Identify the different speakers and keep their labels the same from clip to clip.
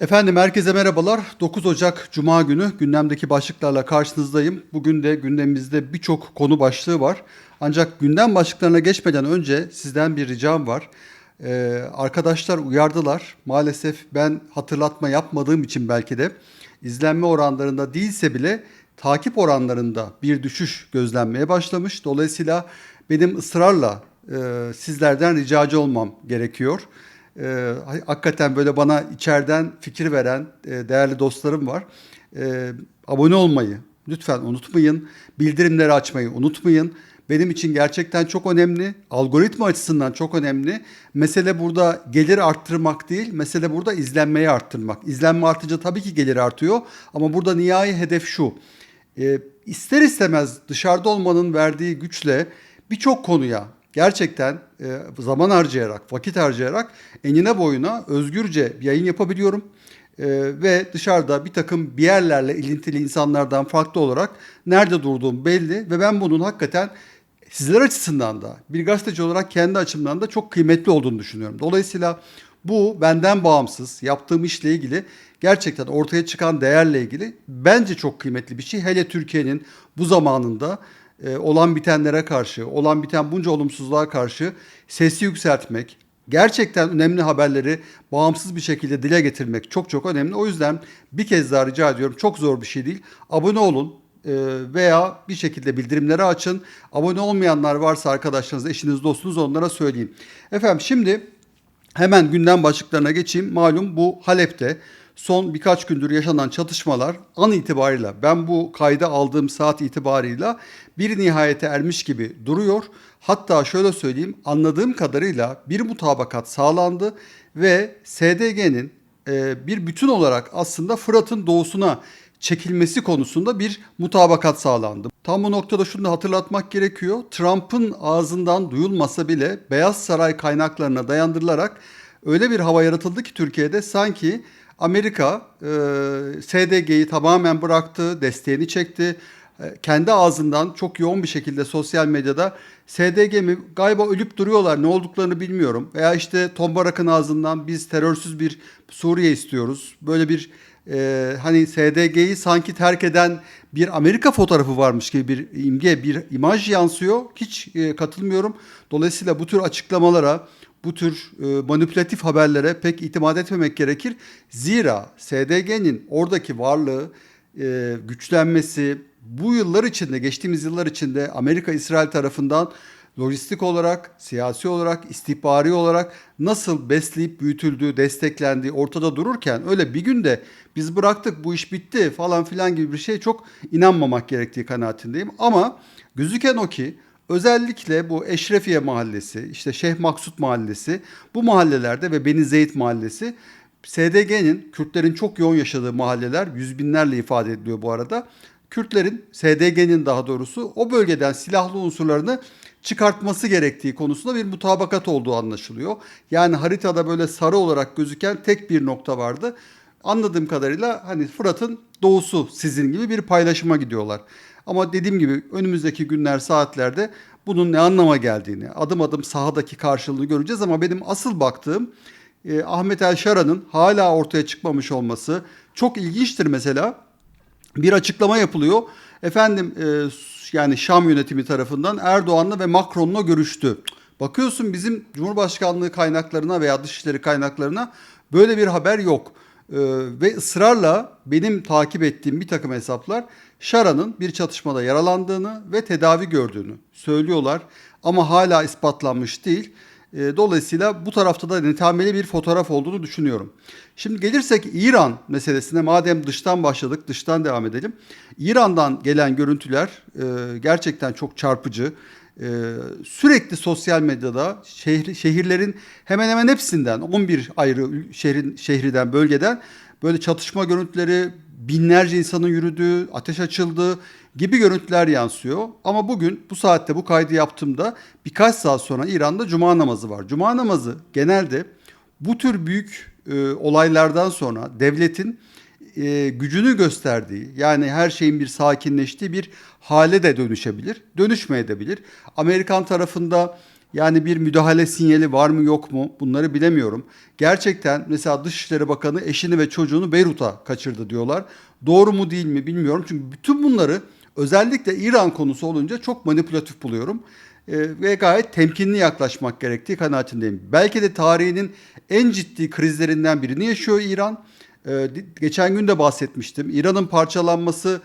Speaker 1: Efendim herkese merhabalar. 9 Ocak Cuma günü gündemdeki başlıklarla karşınızdayım. Bugün de gündemimizde birçok konu başlığı var. Ancak gündem başlıklarına geçmeden önce sizden bir ricam var. Ee, arkadaşlar uyardılar. Maalesef ben hatırlatma yapmadığım için belki de izlenme oranlarında değilse bile takip oranlarında bir düşüş gözlenmeye başlamış. Dolayısıyla benim ısrarla e, sizlerden ricacı olmam gerekiyor. E, hakikaten böyle bana içeriden fikir veren e, değerli dostlarım var. E, abone olmayı lütfen unutmayın. Bildirimleri açmayı unutmayın. Benim için gerçekten çok önemli. Algoritma açısından çok önemli. Mesele burada gelir arttırmak değil, mesele burada izlenmeyi arttırmak. İzlenme artınca tabii ki gelir artıyor ama burada nihai hedef şu. E, ister istemez dışarıda olmanın verdiği güçle birçok konuya gerçekten e, zaman harcayarak, vakit harcayarak enine boyuna özgürce yayın yapabiliyorum. E, ve dışarıda bir takım bir yerlerle ilintili insanlardan farklı olarak nerede durduğum belli ve ben bunun hakikaten sizler açısından da bir gazeteci olarak kendi açımdan da çok kıymetli olduğunu düşünüyorum. Dolayısıyla bu benden bağımsız yaptığım işle ilgili gerçekten ortaya çıkan değerle ilgili bence çok kıymetli bir şey. Hele Türkiye'nin bu zamanında e, olan bitenlere karşı, olan biten bunca olumsuzluğa karşı sesi yükseltmek, gerçekten önemli haberleri bağımsız bir şekilde dile getirmek çok çok önemli. O yüzden bir kez daha rica ediyorum. Çok zor bir şey değil. Abone olun e, veya bir şekilde bildirimleri açın. Abone olmayanlar varsa arkadaşlarınız, eşiniz, dostunuz onlara söyleyin. Efendim şimdi hemen gündem başlıklarına geçeyim. Malum bu Halep'te son birkaç gündür yaşanan çatışmalar an itibariyle ben bu kayda aldığım saat itibarıyla bir nihayete ermiş gibi duruyor. Hatta şöyle söyleyeyim anladığım kadarıyla bir mutabakat sağlandı ve SDG'nin e, bir bütün olarak aslında Fırat'ın doğusuna çekilmesi konusunda bir mutabakat sağlandı. Tam bu noktada şunu da hatırlatmak gerekiyor. Trump'ın ağzından duyulmasa bile Beyaz Saray kaynaklarına dayandırılarak öyle bir hava yaratıldı ki Türkiye'de sanki Amerika e, SDG'yi tamamen bıraktı, desteğini çekti. E, kendi ağzından çok yoğun bir şekilde sosyal medyada SDG mi galiba ölüp duruyorlar ne olduklarını bilmiyorum. Veya işte Tom Barak'ın ağzından biz terörsüz bir Suriye istiyoruz. Böyle bir e, hani SDG'yi sanki terk eden bir Amerika fotoğrafı varmış gibi bir imge, bir imaj yansıyor. Hiç e, katılmıyorum. Dolayısıyla bu tür açıklamalara, bu tür e, manipülatif haberlere pek itimat etmemek gerekir. Zira SDG'nin oradaki varlığı, e, güçlenmesi bu yıllar içinde, geçtiğimiz yıllar içinde Amerika İsrail tarafından lojistik olarak, siyasi olarak, istihbari olarak nasıl besleyip büyütüldüğü, desteklendiği ortada dururken öyle bir günde biz bıraktık bu iş bitti falan filan gibi bir şey çok inanmamak gerektiği kanaatindeyim. Ama gözüken o ki özellikle bu Eşrefiye Mahallesi, işte Şeyh Maksut Mahallesi bu mahallelerde ve Beni Zeyt Mahallesi SDG'nin, Kürtlerin çok yoğun yaşadığı mahalleler, yüz binlerle ifade ediliyor bu arada. Kürtlerin, SDG'nin daha doğrusu o bölgeden silahlı unsurlarını çıkartması gerektiği konusunda bir mutabakat olduğu anlaşılıyor. Yani haritada böyle sarı olarak gözüken tek bir nokta vardı. Anladığım kadarıyla hani Fırat'ın doğusu sizin gibi bir paylaşıma gidiyorlar. Ama dediğim gibi önümüzdeki günler, saatlerde bunun ne anlama geldiğini, adım adım sahadaki karşılığını göreceğiz ama benim asıl baktığım e, Ahmet El Şara'nın hala ortaya çıkmamış olması çok ilginçtir mesela. Bir açıklama yapılıyor. Efendim e, yani Şam yönetimi tarafından Erdoğan'la ve Macron'la görüştü. Bakıyorsun bizim Cumhurbaşkanlığı kaynaklarına veya dışişleri kaynaklarına böyle bir haber yok. Ee, ve ısrarla benim takip ettiğim bir takım hesaplar Şara'nın bir çatışmada yaralandığını ve tedavi gördüğünü söylüyorlar. Ama hala ispatlanmış değil. Ee, dolayısıyla bu tarafta da netameli bir fotoğraf olduğunu düşünüyorum. Şimdi gelirsek İran meselesine madem dıştan başladık dıştan devam edelim. İran'dan gelen görüntüler e, gerçekten çok çarpıcı. E, sürekli sosyal medyada şehri, şehirlerin hemen hemen hepsinden 11 ayrı şehrin şehriden bölgeden böyle çatışma görüntüleri binlerce insanın yürüdüğü, ateş açıldığı gibi görüntüler yansıyor. Ama bugün bu saatte bu kaydı yaptığımda birkaç saat sonra İran'da cuma namazı var. Cuma namazı genelde bu tür büyük e, olaylardan sonra devletin e, gücünü gösterdiği yani her şeyin bir sakinleştiği bir hale de dönüşebilir, dönüşmeyebilir. Amerikan tarafında Yani bir müdahale sinyali var mı yok mu bunları bilemiyorum. Gerçekten mesela Dışişleri Bakanı eşini ve çocuğunu Beyrut'a kaçırdı diyorlar. Doğru mu değil mi bilmiyorum. Çünkü bütün bunları özellikle İran konusu olunca çok manipülatif buluyorum. Ee, ve gayet temkinli yaklaşmak gerektiği kanaatindeyim. Belki de tarihinin en ciddi krizlerinden birini yaşıyor İran. Ee, geçen gün de bahsetmiştim. İran'ın parçalanması,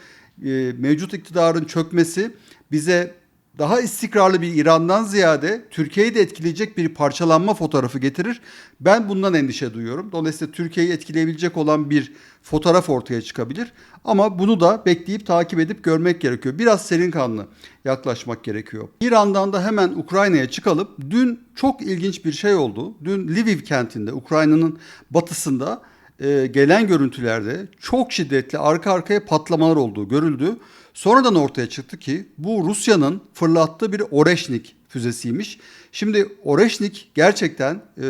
Speaker 1: e, mevcut iktidarın çökmesi bize daha istikrarlı bir İran'dan ziyade Türkiye'yi de etkileyecek bir parçalanma fotoğrafı getirir. Ben bundan endişe duyuyorum. Dolayısıyla Türkiye'yi etkileyebilecek olan bir fotoğraf ortaya çıkabilir. Ama bunu da bekleyip takip edip görmek gerekiyor. Biraz serin kanlı yaklaşmak gerekiyor. İran'dan da hemen Ukrayna'ya çıkalım. Dün çok ilginç bir şey oldu. Dün Lviv kentinde, Ukrayna'nın batısında e, gelen görüntülerde çok şiddetli arka arkaya patlamalar olduğu görüldü. Sonradan ortaya çıktı ki bu Rusya'nın fırlattığı bir Oreşnik füzesiymiş. Şimdi Oreşnik gerçekten e,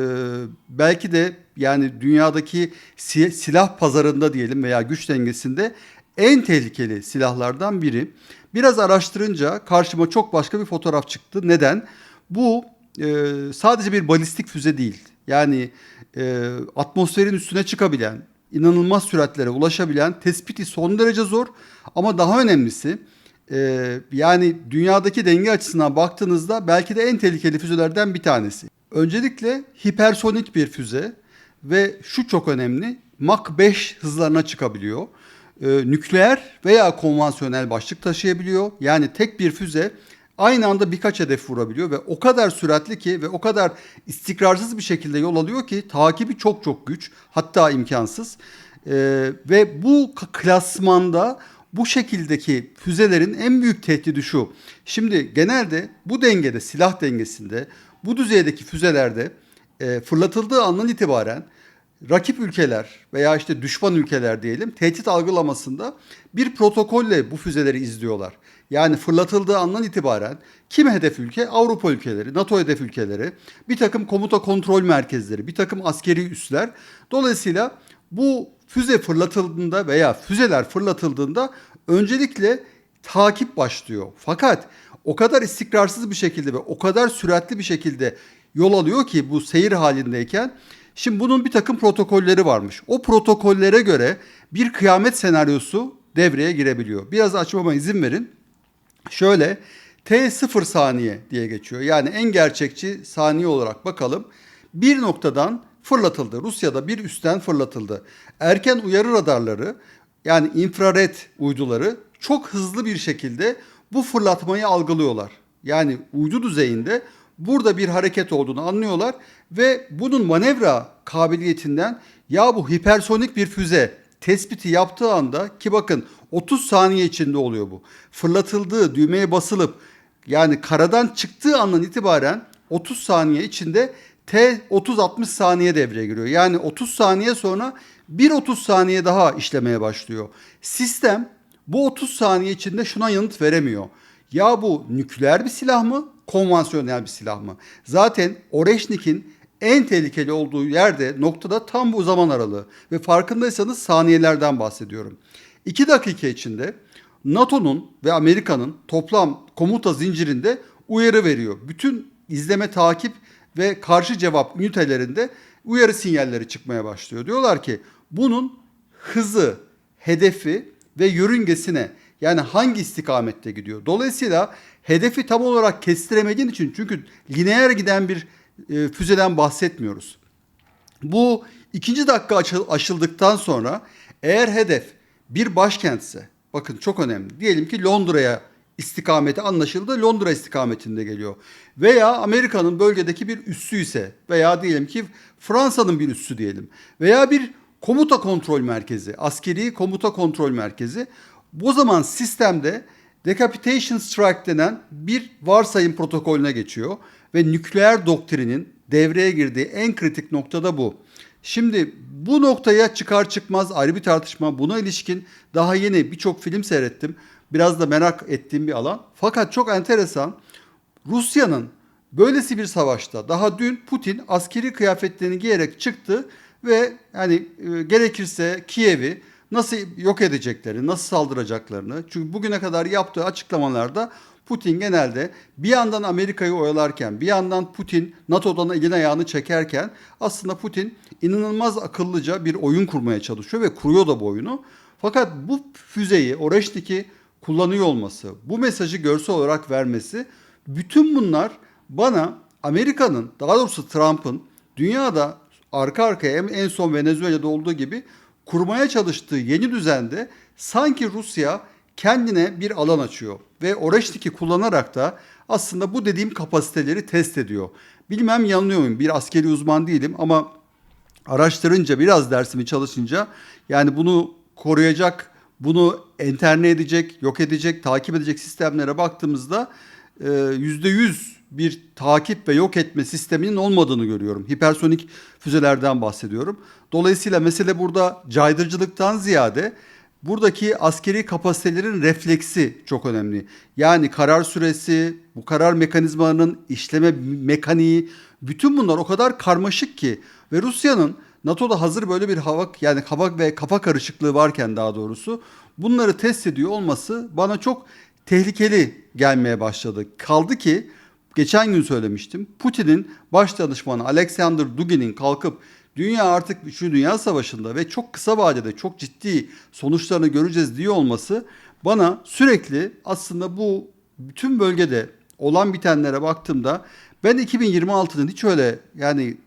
Speaker 1: belki de yani dünyadaki si- silah pazarında diyelim veya güç dengesinde en tehlikeli silahlardan biri. Biraz araştırınca karşıma çok başka bir fotoğraf çıktı. Neden? Bu e, sadece bir balistik füze değil. Yani e, atmosferin üstüne çıkabilen, inanılmaz süratlere ulaşabilen tespiti son derece zor. Ama daha önemlisi e, yani dünyadaki denge açısından baktığınızda belki de en tehlikeli füzelerden bir tanesi. Öncelikle hipersonik bir füze ve şu çok önemli Mach 5 hızlarına çıkabiliyor. E, nükleer veya konvansiyonel başlık taşıyabiliyor. Yani tek bir füze aynı anda birkaç hedef vurabiliyor ve o kadar süratli ki ve o kadar istikrarsız bir şekilde yol alıyor ki takibi çok çok güç hatta imkansız. Ee, ve bu klasmanda bu şekildeki füzelerin en büyük tehdidi şu. Şimdi genelde bu dengede silah dengesinde bu düzeydeki füzelerde e, fırlatıldığı andan itibaren rakip ülkeler veya işte düşman ülkeler diyelim tehdit algılamasında bir protokolle bu füzeleri izliyorlar. Yani fırlatıldığı andan itibaren kim hedef ülke? Avrupa ülkeleri, NATO hedef ülkeleri, bir takım komuta kontrol merkezleri, bir takım askeri üsler. Dolayısıyla bu füze fırlatıldığında veya füzeler fırlatıldığında öncelikle takip başlıyor. Fakat o kadar istikrarsız bir şekilde ve o kadar süratli bir şekilde yol alıyor ki bu seyir halindeyken Şimdi bunun bir takım protokolleri varmış. O protokollere göre bir kıyamet senaryosu devreye girebiliyor. Biraz açmama izin verin. Şöyle T 0 saniye diye geçiyor. Yani en gerçekçi saniye olarak bakalım. Bir noktadan fırlatıldı. Rusya'da bir üstten fırlatıldı. Erken uyarı radarları yani infrared uyduları çok hızlı bir şekilde bu fırlatmayı algılıyorlar. Yani uydu düzeyinde burada bir hareket olduğunu anlıyorlar ve bunun manevra kabiliyetinden ya bu hipersonik bir füze tespiti yaptığı anda ki bakın 30 saniye içinde oluyor bu. Fırlatıldığı düğmeye basılıp yani karadan çıktığı andan itibaren 30 saniye içinde T 30-60 saniye devreye giriyor. Yani 30 saniye sonra bir 30 saniye daha işlemeye başlıyor. Sistem bu 30 saniye içinde şuna yanıt veremiyor. Ya bu nükleer bir silah mı, konvansiyonel bir silah mı? Zaten Oreşnik'in en tehlikeli olduğu yerde noktada tam bu zaman aralığı ve farkındaysanız saniyelerden bahsediyorum. 2 dakika içinde NATO'nun ve Amerika'nın toplam komuta zincirinde uyarı veriyor. Bütün izleme, takip ve karşı cevap ünitelerinde uyarı sinyalleri çıkmaya başlıyor. Diyorlar ki bunun hızı, hedefi ve yörüngesine yani hangi istikamette gidiyor. Dolayısıyla hedefi tam olarak kestiremediğin için çünkü lineer giden bir e, füzeden bahsetmiyoruz. Bu ikinci dakika aşıldıktan sonra eğer hedef bir başkentse bakın çok önemli. Diyelim ki Londra'ya istikameti anlaşıldı. Londra istikametinde geliyor. Veya Amerika'nın bölgedeki bir üssü ise veya diyelim ki Fransa'nın bir üssü diyelim. Veya bir komuta kontrol merkezi, askeri komuta kontrol merkezi. Bu zaman sistemde decapitation strike denen bir varsayım protokolüne geçiyor ve nükleer doktrinin devreye girdiği en kritik noktada bu. Şimdi bu noktaya çıkar çıkmaz ayrı bir tartışma. Buna ilişkin daha yeni birçok film seyrettim. Biraz da merak ettiğim bir alan. Fakat çok enteresan. Rusya'nın böylesi bir savaşta daha dün Putin askeri kıyafetlerini giyerek çıktı ve yani e, gerekirse Kiev'i nasıl yok edeceklerini, nasıl saldıracaklarını. Çünkü bugüne kadar yaptığı açıklamalarda Putin genelde bir yandan Amerika'yı oyalarken bir yandan Putin NATO'dan elini ayağını çekerken aslında Putin inanılmaz akıllıca bir oyun kurmaya çalışıyor ve kuruyor da bu oyunu. Fakat bu füzeyi Oreşnik'i kullanıyor olması, bu mesajı görsel olarak vermesi bütün bunlar bana Amerika'nın daha doğrusu Trump'ın dünyada arka arkaya en son Venezuela'da olduğu gibi kurmaya çalıştığı yeni düzende sanki Rusya kendine bir alan açıyor ve Oreşnik'i kullanarak da aslında bu dediğim kapasiteleri test ediyor. Bilmem yanılıyor muyum? Bir askeri uzman değilim ama araştırınca biraz dersimi çalışınca yani bunu koruyacak, bunu enterne edecek, yok edecek, takip edecek sistemlere baktığımızda e, yüzde yüz bir takip ve yok etme sisteminin olmadığını görüyorum. Hipersonik füzelerden bahsediyorum. Dolayısıyla mesele burada caydırıcılıktan ziyade buradaki askeri kapasitelerin refleksi çok önemli. Yani karar süresi, bu karar mekanizmalarının işleme mekaniği, bütün bunlar o kadar karmaşık ki ve Rusya'nın NATO'da hazır böyle bir hava yani hava ve kafa karışıklığı varken daha doğrusu bunları test ediyor olması bana çok tehlikeli gelmeye başladı. Kaldı ki geçen gün söylemiştim. Putin'in baş danışmanı Alexander Dugin'in kalkıp dünya artık şu dünya savaşında ve çok kısa vadede çok ciddi sonuçlarını göreceğiz diye olması bana sürekli aslında bu bütün bölgede olan bitenlere baktığımda ben 2026'nın hiç öyle yani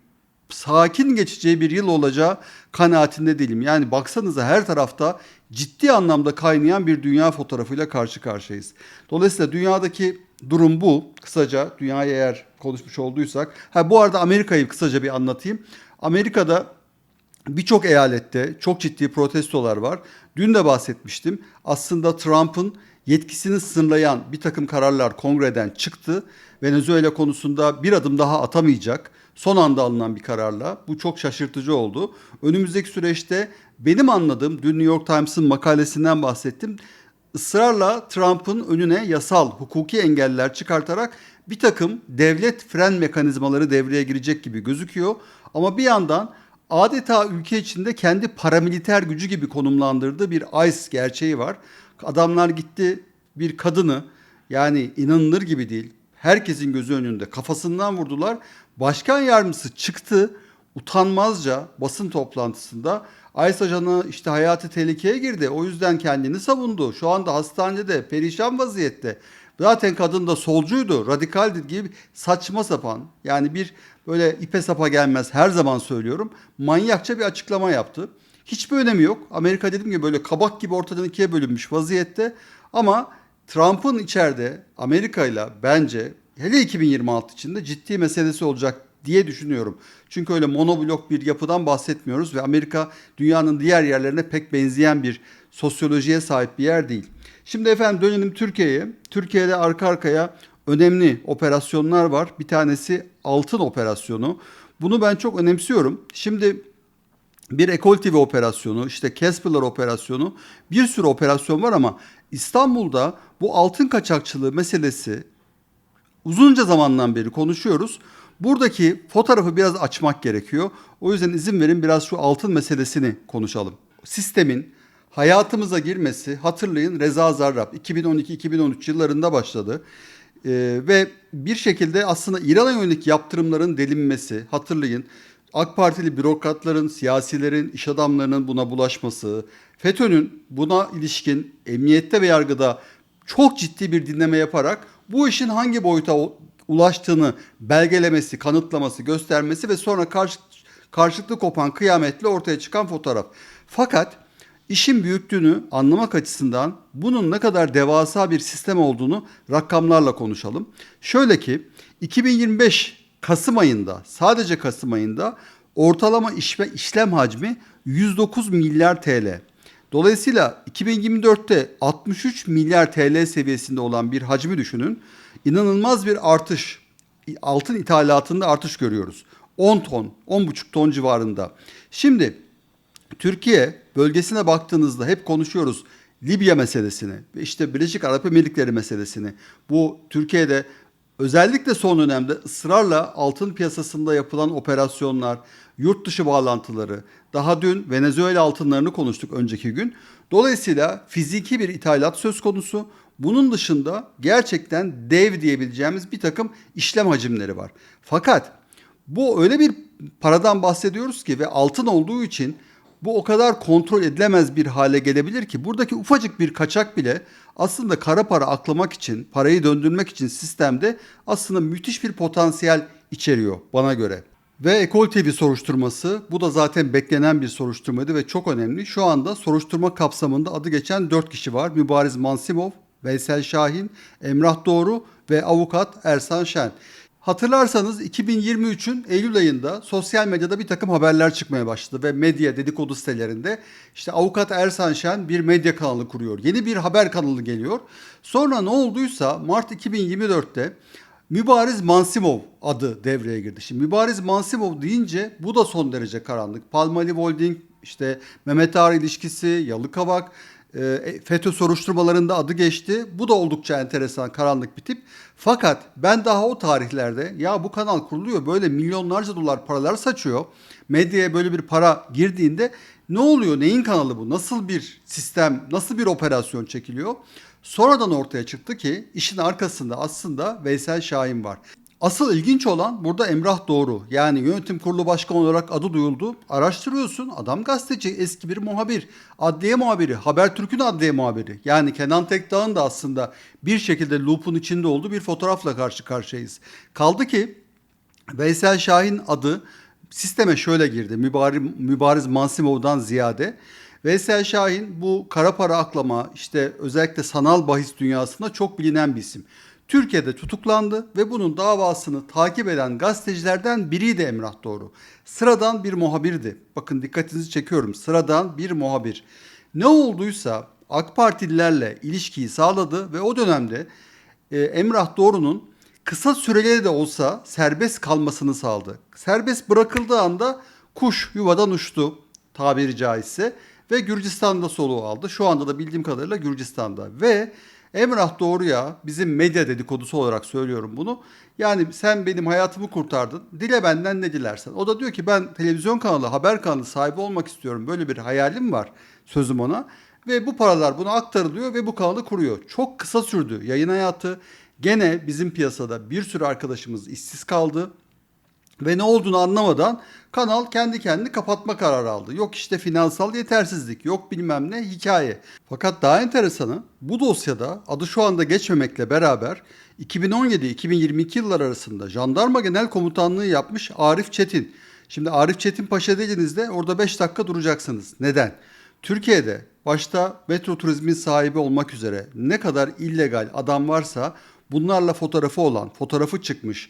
Speaker 1: sakin geçeceği bir yıl olacağı kanaatinde değilim. Yani baksanıza her tarafta ciddi anlamda kaynayan bir dünya fotoğrafıyla karşı karşıyayız. Dolayısıyla dünyadaki durum bu. Kısaca dünyayı eğer konuşmuş olduysak. Ha bu arada Amerika'yı kısaca bir anlatayım. Amerika'da birçok eyalette çok ciddi protestolar var. Dün de bahsetmiştim. Aslında Trump'ın yetkisini sınırlayan bir takım kararlar kongreden çıktı. Venezuela konusunda bir adım daha atamayacak. Son anda alınan bir kararla. Bu çok şaşırtıcı oldu. Önümüzdeki süreçte benim anladığım dün New York Times'ın makalesinden bahsettim. Israrla Trump'ın önüne yasal, hukuki engeller çıkartarak bir takım devlet fren mekanizmaları devreye girecek gibi gözüküyor. Ama bir yandan adeta ülke içinde kendi paramiliter gücü gibi konumlandırdığı bir ICE gerçeği var. Adamlar gitti bir kadını yani inanılır gibi değil. Herkesin gözü önünde kafasından vurdular. Başkan yardımcısı çıktı utanmazca basın toplantısında ICE ajanı işte hayatı tehlikeye girdi. O yüzden kendini savundu. Şu anda hastanede perişan vaziyette. Zaten kadın da solcuydu, radikaldi gibi saçma sapan yani bir böyle ipe sapa gelmez her zaman söylüyorum. Manyakça bir açıklama yaptı. Hiçbir önemi yok. Amerika dedim ki böyle kabak gibi ortadan ikiye bölünmüş vaziyette. Ama Trump'ın içeride Amerika ile bence hele 2026 içinde ciddi meselesi olacak diye düşünüyorum. Çünkü öyle monoblok bir yapıdan bahsetmiyoruz ve Amerika dünyanın diğer yerlerine pek benzeyen bir sosyolojiye sahip bir yer değil. Şimdi efendim dönelim Türkiye'ye. Türkiye'de arka arkaya önemli operasyonlar var. Bir tanesi altın operasyonu. Bunu ben çok önemsiyorum. Şimdi bir Ekol TV operasyonu, işte Casper'lar operasyonu, bir sürü operasyon var ama İstanbul'da bu altın kaçakçılığı meselesi uzunca zamandan beri konuşuyoruz. Buradaki fotoğrafı biraz açmak gerekiyor. O yüzden izin verin biraz şu altın meselesini konuşalım. Sistemin hayatımıza girmesi hatırlayın Reza Zarrab 2012-2013 yıllarında başladı. Ee, ve bir şekilde aslında İran'a yönelik yaptırımların delinmesi hatırlayın. AK Partili bürokratların, siyasilerin, iş adamlarının buna bulaşması, FETÖ'nün buna ilişkin emniyette ve yargıda çok ciddi bir dinleme yaparak bu işin hangi boyuta ulaştığını belgelemesi, kanıtlaması, göstermesi ve sonra karşı, karşılıklı kopan kıyametle ortaya çıkan fotoğraf. Fakat işin büyüklüğünü anlamak açısından bunun ne kadar devasa bir sistem olduğunu rakamlarla konuşalım. Şöyle ki 2025 Kasım ayında sadece Kasım ayında ortalama iş ve işlem hacmi 109 milyar TL. Dolayısıyla 2024'te 63 milyar TL seviyesinde olan bir hacmi düşünün. İnanılmaz bir artış, altın ithalatında artış görüyoruz. 10 ton, 10,5 ton civarında. Şimdi Türkiye bölgesine baktığınızda hep konuşuyoruz Libya meselesini ve işte Birleşik Arap Emirlikleri meselesini. Bu Türkiye'de özellikle son dönemde ısrarla altın piyasasında yapılan operasyonlar, yurt dışı bağlantıları, daha dün Venezuela altınlarını konuştuk önceki gün. Dolayısıyla fiziki bir ithalat söz konusu. Bunun dışında gerçekten dev diyebileceğimiz bir takım işlem hacimleri var. Fakat bu öyle bir paradan bahsediyoruz ki ve altın olduğu için bu o kadar kontrol edilemez bir hale gelebilir ki buradaki ufacık bir kaçak bile aslında kara para aklamak için, parayı döndürmek için sistemde aslında müthiş bir potansiyel içeriyor bana göre. Ve Ekol TV soruşturması bu da zaten beklenen bir soruşturmaydı ve çok önemli. Şu anda soruşturma kapsamında adı geçen 4 kişi var. Mübariz Mansimov, Veysel Şahin, Emrah Doğru ve avukat Ersan Şen. Hatırlarsanız 2023'ün Eylül ayında sosyal medyada bir takım haberler çıkmaya başladı ve medya dedikodu sitelerinde işte avukat Ersan Şen bir medya kanalı kuruyor. Yeni bir haber kanalı geliyor. Sonra ne olduysa Mart 2024'te Mübariz Mansimov adı devreye girdi. Şimdi Mübariz Mansimov deyince bu da son derece karanlık. Palmolive Holding, işte Mehmet Ağar ilişkisi, Yalıkavak, e, FETÖ soruşturmalarında adı geçti. Bu da oldukça enteresan, karanlık bir tip. Fakat ben daha o tarihlerde ya bu kanal kuruluyor böyle milyonlarca dolar paralar saçıyor. Medyaya böyle bir para girdiğinde ne oluyor? Neyin kanalı bu? Nasıl bir sistem, nasıl bir operasyon çekiliyor? Sonradan ortaya çıktı ki işin arkasında aslında Veysel Şahin var. Asıl ilginç olan burada Emrah Doğru. Yani yönetim kurulu başkanı olarak adı duyuldu. Araştırıyorsun adam gazeteci, eski bir muhabir, adliye muhabiri, Habertürk'ün adliye muhabiri. Yani Kenan Tekdağ'ın da aslında bir şekilde loop'un içinde olduğu bir fotoğrafla karşı karşıyayız. Kaldı ki Veysel Şahin adı sisteme şöyle girdi. Mübariz, Mübariz Mansimov'dan ziyade. Veysel Şahin bu kara para aklama işte özellikle sanal bahis dünyasında çok bilinen bir isim. Türkiye'de tutuklandı ve bunun davasını takip eden gazetecilerden biriydi Emrah Doğru. Sıradan bir muhabirdi. Bakın dikkatinizi çekiyorum. Sıradan bir muhabir. Ne olduysa AK Partililerle ilişkiyi sağladı ve o dönemde e, Emrah Doğru'nun kısa süreli de olsa serbest kalmasını sağladı. Serbest bırakıldığı anda kuş yuvadan uçtu tabiri caizse ve Gürcistan'da soluğu aldı. Şu anda da bildiğim kadarıyla Gürcistan'da ve Emrah Doğru'ya bizim medya dedikodusu olarak söylüyorum bunu. Yani sen benim hayatımı kurtardın. Dile benden ne dilersen. O da diyor ki ben televizyon kanalı, haber kanalı sahibi olmak istiyorum. Böyle bir hayalim var sözüm ona. Ve bu paralar buna aktarılıyor ve bu kanalı kuruyor. Çok kısa sürdü yayın hayatı. Gene bizim piyasada bir sürü arkadaşımız işsiz kaldı. Ve ne olduğunu anlamadan kanal kendi kendini kapatma kararı aldı. Yok işte finansal yetersizlik, yok bilmem ne hikaye. Fakat daha enteresanı bu dosyada adı şu anda geçmemekle beraber 2017-2022 yıllar arasında Jandarma Genel Komutanlığı yapmış Arif Çetin. Şimdi Arif Çetin Paşa dediğinizde orada 5 dakika duracaksınız. Neden? Türkiye'de başta metro turizmin sahibi olmak üzere ne kadar illegal adam varsa bunlarla fotoğrafı olan, fotoğrafı çıkmış,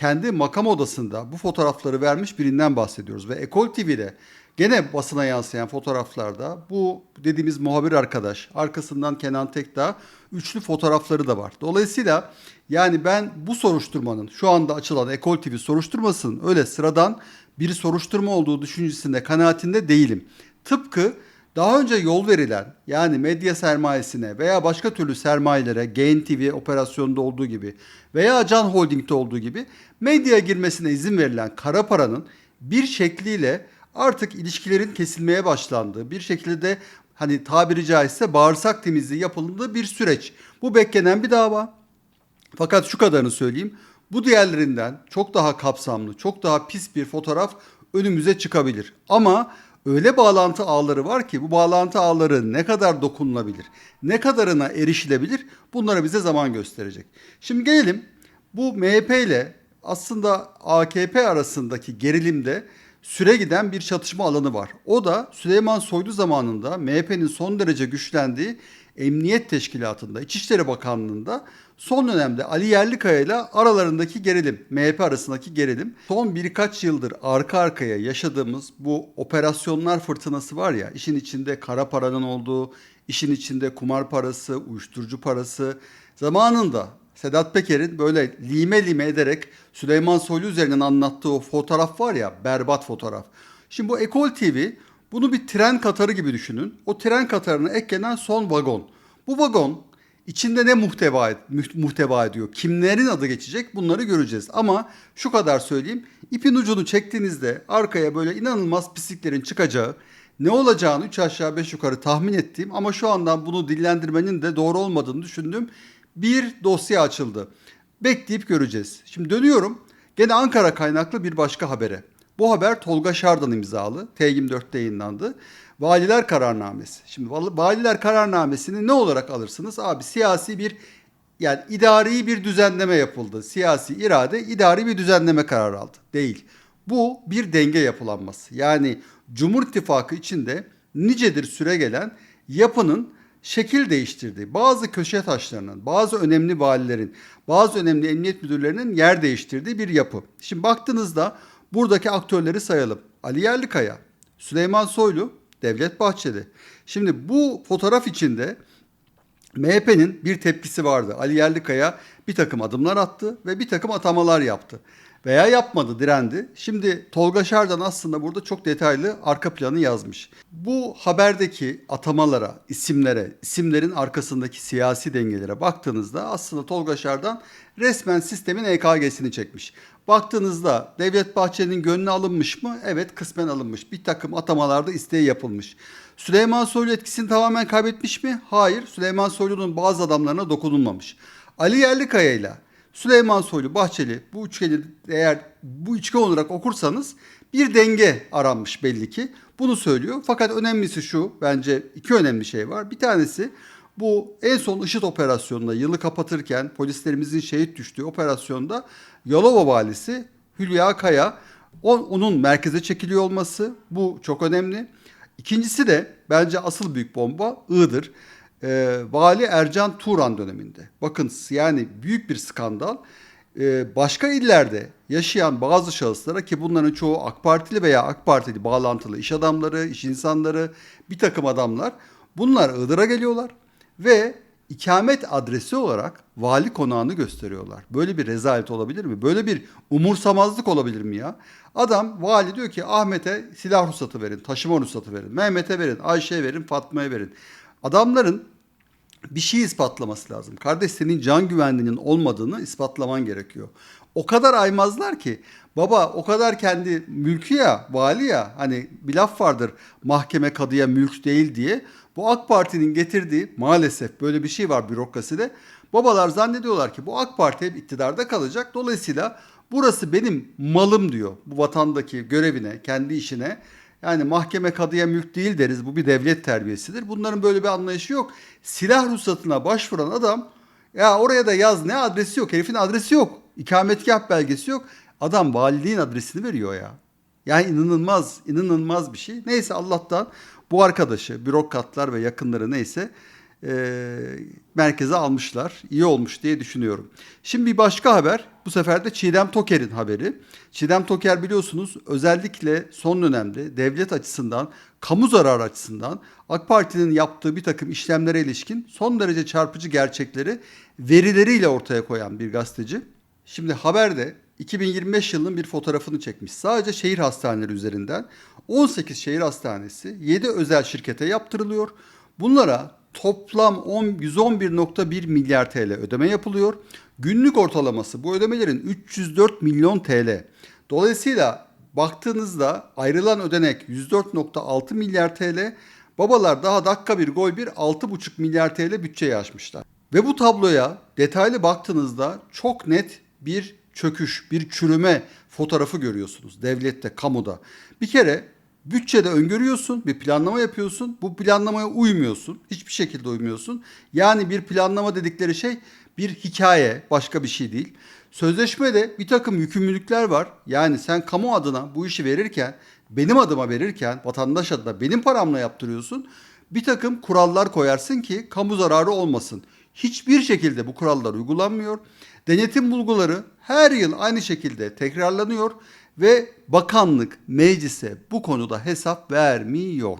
Speaker 1: kendi makam odasında bu fotoğrafları vermiş birinden bahsediyoruz. Ve Ekol TV'de gene basına yansıyan fotoğraflarda bu dediğimiz muhabir arkadaş arkasından Kenan Tekdağ üçlü fotoğrafları da var. Dolayısıyla yani ben bu soruşturmanın şu anda açılan Ekol TV soruşturmasının öyle sıradan bir soruşturma olduğu düşüncesinde kanaatinde değilim. Tıpkı daha önce yol verilen yani medya sermayesine veya başka türlü sermayelere Gain TV operasyonunda olduğu gibi veya Can Holding'de olduğu gibi medyaya girmesine izin verilen kara paranın bir şekliyle artık ilişkilerin kesilmeye başlandığı bir şekilde de hani tabiri caizse bağırsak temizliği yapıldığı bir süreç. Bu beklenen bir dava. Fakat şu kadarını söyleyeyim. Bu diğerlerinden çok daha kapsamlı, çok daha pis bir fotoğraf önümüze çıkabilir. Ama öyle bağlantı ağları var ki bu bağlantı ağları ne kadar dokunulabilir, ne kadarına erişilebilir bunları bize zaman gösterecek. Şimdi gelelim bu MHP ile aslında AKP arasındaki gerilimde süre giden bir çatışma alanı var. O da Süleyman Soylu zamanında MHP'nin son derece güçlendiği Emniyet Teşkilatı'nda, İçişleri Bakanlığı'nda son dönemde Ali Yerlikaya ile aralarındaki gerilim, MHP arasındaki gerilim. Son birkaç yıldır arka arkaya yaşadığımız bu operasyonlar fırtınası var ya, işin içinde kara paranın olduğu, işin içinde kumar parası, uyuşturucu parası. Zamanında Sedat Peker'in böyle lime lime ederek Süleyman Soylu üzerinden anlattığı o fotoğraf var ya, berbat fotoğraf. Şimdi bu Ekol TV bunu bir tren katarı gibi düşünün. O tren katarına eklenen son vagon. Bu vagon içinde ne muhteva, muhteva ediyor? Kimlerin adı geçecek? Bunları göreceğiz. Ama şu kadar söyleyeyim. İpin ucunu çektiğinizde arkaya böyle inanılmaz pisliklerin çıkacağı, ne olacağını 3 aşağı 5 yukarı tahmin ettiğim ama şu andan bunu dillendirmenin de doğru olmadığını düşündüğüm bir dosya açıldı. Bekleyip göreceğiz. Şimdi dönüyorum. Gene Ankara kaynaklı bir başka habere. Bu haber Tolga Şardan imzalı. T24'te yayınlandı. Valiler kararnamesi. Şimdi val- valiler kararnamesini ne olarak alırsınız? Abi siyasi bir yani idari bir düzenleme yapıldı. Siyasi irade idari bir düzenleme kararı aldı. Değil. Bu bir denge yapılanması. Yani Cumhur İttifakı içinde nicedir süre gelen yapının şekil değiştirdiği, bazı köşe taşlarının, bazı önemli valilerin, bazı önemli emniyet müdürlerinin yer değiştirdiği bir yapı. Şimdi baktığınızda buradaki aktörleri sayalım. Ali Yerlikaya, Süleyman Soylu, Devlet Bahçeli. Şimdi bu fotoğraf içinde MHP'nin bir tepkisi vardı. Ali Yerlikaya bir takım adımlar attı ve bir takım atamalar yaptı. Veya yapmadı, direndi. Şimdi Tolga Şardan aslında burada çok detaylı arka planı yazmış. Bu haberdeki atamalara, isimlere, isimlerin arkasındaki siyasi dengelere baktığınızda aslında Tolga Şardan resmen sistemin EKG'sini çekmiş. Baktığınızda Devlet Bahçeli'nin gönlü alınmış mı? Evet kısmen alınmış. Bir takım atamalarda isteği yapılmış. Süleyman Soylu etkisini tamamen kaybetmiş mi? Hayır. Süleyman Soylu'nun bazı adamlarına dokunulmamış. Ali Yerlikaya ile Süleyman Soylu, Bahçeli bu üçgeni eğer bu üçgen olarak okursanız bir denge aranmış belli ki. Bunu söylüyor. Fakat önemlisi şu, bence iki önemli şey var. Bir tanesi bu en son IŞİD operasyonunda yılı kapatırken polislerimizin şehit düştüğü operasyonda Yalova valisi Hülya Kaya onun merkeze çekiliyor olması bu çok önemli. İkincisi de bence asıl büyük bomba Iğdır. Ee, Vali Ercan Turan döneminde. Bakın yani büyük bir skandal. Ee, başka illerde yaşayan bazı şahıslara ki bunların çoğu AK Partili veya AK Partili bağlantılı iş adamları, iş insanları, bir takım adamlar bunlar Iğdır'a geliyorlar ve ikamet adresi olarak vali konağını gösteriyorlar. Böyle bir rezalet olabilir mi? Böyle bir umursamazlık olabilir mi ya? Adam vali diyor ki Ahmet'e silah ruhsatı verin, taşıma ruhsatı verin, Mehmet'e verin, Ayşe'ye verin, Fatma'ya verin. Adamların bir şey ispatlaması lazım. Kardeş senin can güvenliğinin olmadığını ispatlaman gerekiyor. O kadar aymazlar ki baba o kadar kendi mülkü ya vali ya hani bir laf vardır mahkeme kadıya mülk değil diye. Bu AK Parti'nin getirdiği maalesef böyle bir şey var bürokraside. Babalar zannediyorlar ki bu AK Parti hep iktidarda kalacak. Dolayısıyla burası benim malım diyor bu vatandaki görevine, kendi işine. Yani mahkeme kadıya mülk değil deriz. Bu bir devlet terbiyesidir. Bunların böyle bir anlayışı yok. Silah ruhsatına başvuran adam ya oraya da yaz ne adresi yok. Herifin adresi yok. İkametgah belgesi yok. Adam valiliğin adresini veriyor ya. Yani inanılmaz, inanılmaz bir şey. Neyse Allah'tan bu arkadaşı, bürokratlar ve yakınları neyse e, merkeze almışlar. İyi olmuş diye düşünüyorum. Şimdi bir başka haber. Bu sefer de Çiğdem Toker'in haberi. Çiğdem Toker biliyorsunuz özellikle son dönemde devlet açısından, kamu zararı açısından AK Parti'nin yaptığı bir takım işlemlere ilişkin son derece çarpıcı gerçekleri verileriyle ortaya koyan bir gazeteci. Şimdi haberde 2025 yılının bir fotoğrafını çekmiş. Sadece şehir hastaneleri üzerinden 18 şehir hastanesi 7 özel şirkete yaptırılıyor. Bunlara toplam 10, 111.1 milyar TL ödeme yapılıyor. Günlük ortalaması bu ödemelerin 304 milyon TL. Dolayısıyla baktığınızda ayrılan ödenek 104.6 milyar TL. Babalar daha dakika bir gol bir 6.5 milyar TL bütçeyi aşmışlar. Ve bu tabloya detaylı baktığınızda çok net bir çöküş, bir çürüme fotoğrafı görüyorsunuz devlette, kamuda. Bir kere bütçede öngörüyorsun, bir planlama yapıyorsun. Bu planlamaya uymuyorsun. Hiçbir şekilde uymuyorsun. Yani bir planlama dedikleri şey bir hikaye, başka bir şey değil. Sözleşmede bir takım yükümlülükler var. Yani sen kamu adına bu işi verirken, benim adıma verirken, vatandaş adına benim paramla yaptırıyorsun. Bir takım kurallar koyarsın ki kamu zararı olmasın. Hiçbir şekilde bu kurallar uygulanmıyor. Denetim bulguları her yıl aynı şekilde tekrarlanıyor ve bakanlık meclise bu konuda hesap vermiyor.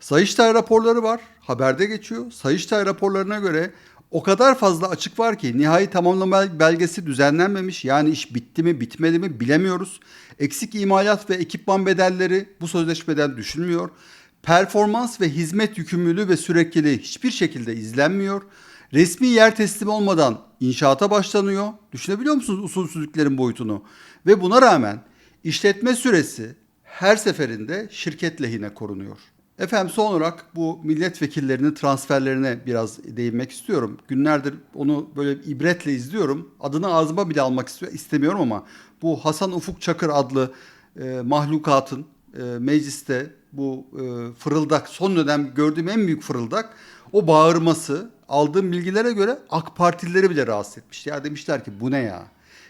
Speaker 1: Sayıştay raporları var. Haberde geçiyor. Sayıştay raporlarına göre o kadar fazla açık var ki nihai tamamlama belgesi düzenlenmemiş. Yani iş bitti mi bitmedi mi bilemiyoruz. Eksik imalat ve ekipman bedelleri bu sözleşmeden düşülmüyor. Performans ve hizmet yükümlülüğü ve sürekliliği hiçbir şekilde izlenmiyor. Resmi yer teslim olmadan inşaata başlanıyor. Düşünebiliyor musunuz usulsüzlüklerin boyutunu? Ve buna rağmen işletme süresi her seferinde şirket lehine korunuyor. Efendim son olarak bu milletvekillerinin transferlerine biraz değinmek istiyorum. Günlerdir onu böyle ibretle izliyorum. Adını ağzıma bile almak istemiyorum ama bu Hasan Ufuk Çakır adlı e, mahlukatın e, mecliste bu e, fırıldak, son dönem gördüğüm en büyük fırıldak o bağırması aldığım bilgilere göre AK Partilileri bile rahatsız etmiş. Ya demişler ki bu ne ya?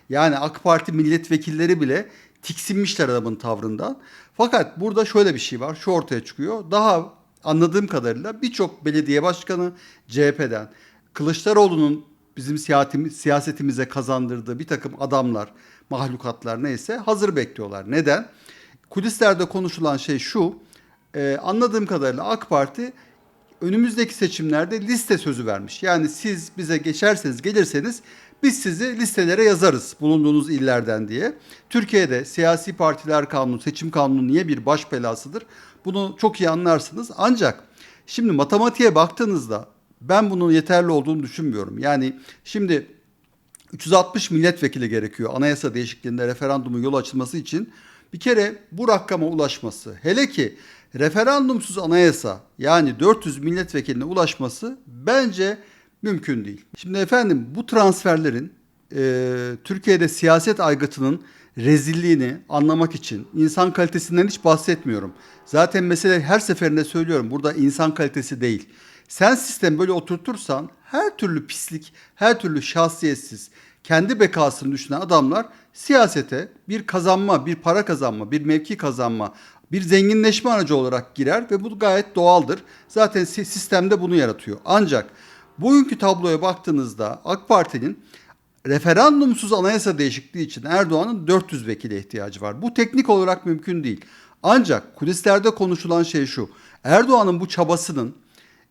Speaker 1: Yani AK Parti milletvekilleri bile tiksinmişler adamın tavrından. Fakat burada şöyle bir şey var. Şu ortaya çıkıyor. Daha anladığım kadarıyla birçok belediye başkanı CHP'den Kılıçdaroğlu'nun bizim siyasetimiz- siyasetimize kazandırdığı bir takım adamlar, mahlukatlar neyse hazır bekliyorlar. Neden? Kulislerde konuşulan şey şu. e, anladığım kadarıyla AK Parti önümüzdeki seçimlerde liste sözü vermiş. Yani siz bize geçerseniz, gelirseniz biz sizi listelere yazarız bulunduğunuz illerden diye. Türkiye'de siyasi partiler kanunu, seçim kanunu niye bir baş belasıdır? Bunu çok iyi anlarsınız. Ancak şimdi matematiğe baktığınızda ben bunun yeterli olduğunu düşünmüyorum. Yani şimdi 360 milletvekili gerekiyor anayasa değişikliğinde referandumun yol açılması için. Bir kere bu rakama ulaşması hele ki referandumsuz anayasa yani 400 milletvekiline ulaşması bence mümkün değil. Şimdi efendim bu transferlerin e, Türkiye'de siyaset aygıtının rezilliğini anlamak için insan kalitesinden hiç bahsetmiyorum. Zaten mesele her seferinde söylüyorum burada insan kalitesi değil. Sen sistem böyle oturtursan her türlü pislik, her türlü şahsiyetsiz, kendi bekasını düşünen adamlar siyasete bir kazanma, bir para kazanma, bir mevki kazanma, bir zenginleşme aracı olarak girer ve bu gayet doğaldır. Zaten si- sistemde bunu yaratıyor. Ancak bugünkü tabloya baktığınızda AK Parti'nin referandumsuz anayasa değişikliği için Erdoğan'ın 400 vekile ihtiyacı var. Bu teknik olarak mümkün değil. Ancak kulislerde konuşulan şey şu. Erdoğan'ın bu çabasının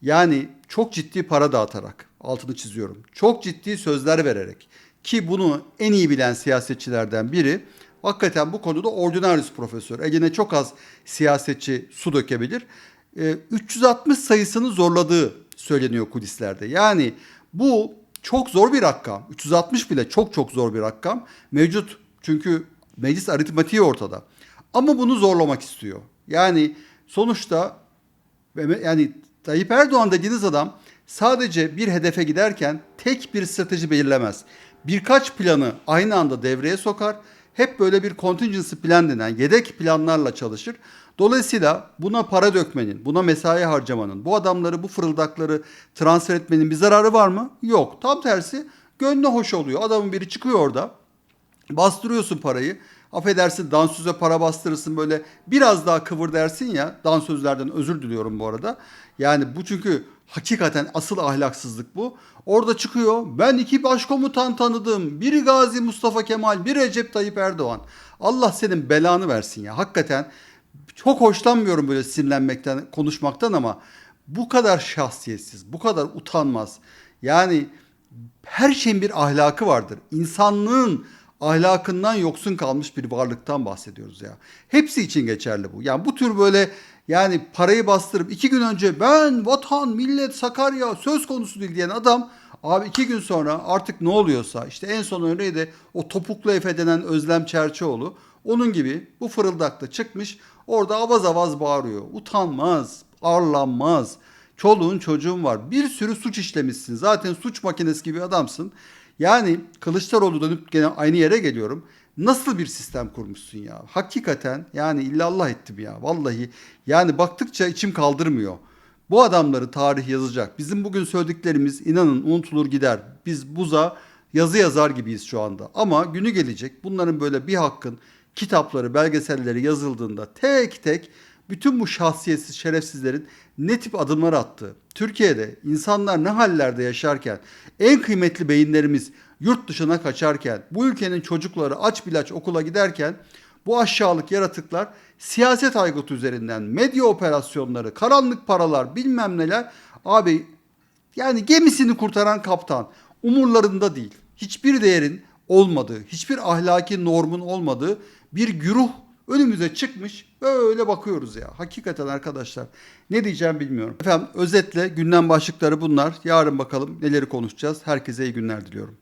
Speaker 1: yani çok ciddi para dağıtarak altını çiziyorum. Çok ciddi sözler vererek ki bunu en iyi bilen siyasetçilerden biri hakikaten bu konuda ordinarius profesör. Eline çok az siyasetçi su dökebilir. Ee, 360 sayısını zorladığı söyleniyor kulislerde. Yani bu çok zor bir rakam. 360 bile çok çok zor bir rakam. Mevcut çünkü meclis aritmatiği ortada. Ama bunu zorlamak istiyor. Yani sonuçta yani Tayyip Erdoğan dediğiniz adam sadece bir hedefe giderken tek bir strateji belirlemez. Birkaç planı aynı anda devreye sokar. Hep böyle bir contingency plan denen yedek planlarla çalışır. Dolayısıyla buna para dökmenin, buna mesai harcamanın, bu adamları, bu fırıldakları transfer etmenin bir zararı var mı? Yok. Tam tersi gönlü hoş oluyor. Adamın biri çıkıyor orada. Bastırıyorsun parayı. Affedersin dansöze para bastırırsın böyle biraz daha kıvır dersin ya. Dansözlerden özür diliyorum bu arada. Yani bu çünkü hakikaten asıl ahlaksızlık bu. Orada çıkıyor ben iki başkomutan tanıdım. Biri Gazi Mustafa Kemal, bir Recep Tayyip Erdoğan. Allah senin belanı versin ya. Hakikaten çok hoşlanmıyorum böyle sinirlenmekten, konuşmaktan ama bu kadar şahsiyetsiz, bu kadar utanmaz. Yani her şeyin bir ahlakı vardır. İnsanlığın ahlakından yoksun kalmış bir varlıktan bahsediyoruz ya. Hepsi için geçerli bu. Yani bu tür böyle yani parayı bastırıp iki gün önce ben vatan, millet, Sakarya söz konusu değil diyen adam abi iki gün sonra artık ne oluyorsa işte en son örneği de o topuklu efe denen Özlem Çerçioğlu onun gibi bu fırıldakta çıkmış orada avaz avaz bağırıyor. Utanmaz, arlanmaz. Çoluğun çocuğun var. Bir sürü suç işlemişsin. Zaten suç makinesi gibi adamsın. Yani Kılıçdaroğlu dönüp gene aynı yere geliyorum. Nasıl bir sistem kurmuşsun ya? Hakikaten yani illallah ettim ya. Vallahi yani baktıkça içim kaldırmıyor. Bu adamları tarih yazacak. Bizim bugün söylediklerimiz inanın unutulur gider. Biz buza yazı yazar gibiyiz şu anda. Ama günü gelecek bunların böyle bir hakkın kitapları, belgeselleri yazıldığında tek tek bütün bu şahsiyetsiz şerefsizlerin ne tip adımlar attığı, Türkiye'de insanlar ne hallerde yaşarken, en kıymetli beyinlerimiz yurt dışına kaçarken, bu ülkenin çocukları aç bilaç okula giderken bu aşağılık yaratıklar siyaset aygıtı üzerinden medya operasyonları, karanlık paralar bilmem neler abi yani gemisini kurtaran kaptan umurlarında değil. Hiçbir değerin olmadığı, hiçbir ahlaki normun olmadığı bir güruh önümüze çıkmış. Böyle bakıyoruz ya. Hakikaten arkadaşlar ne diyeceğim bilmiyorum. Efendim özetle gündem başlıkları bunlar. Yarın bakalım neleri konuşacağız. Herkese iyi günler diliyorum.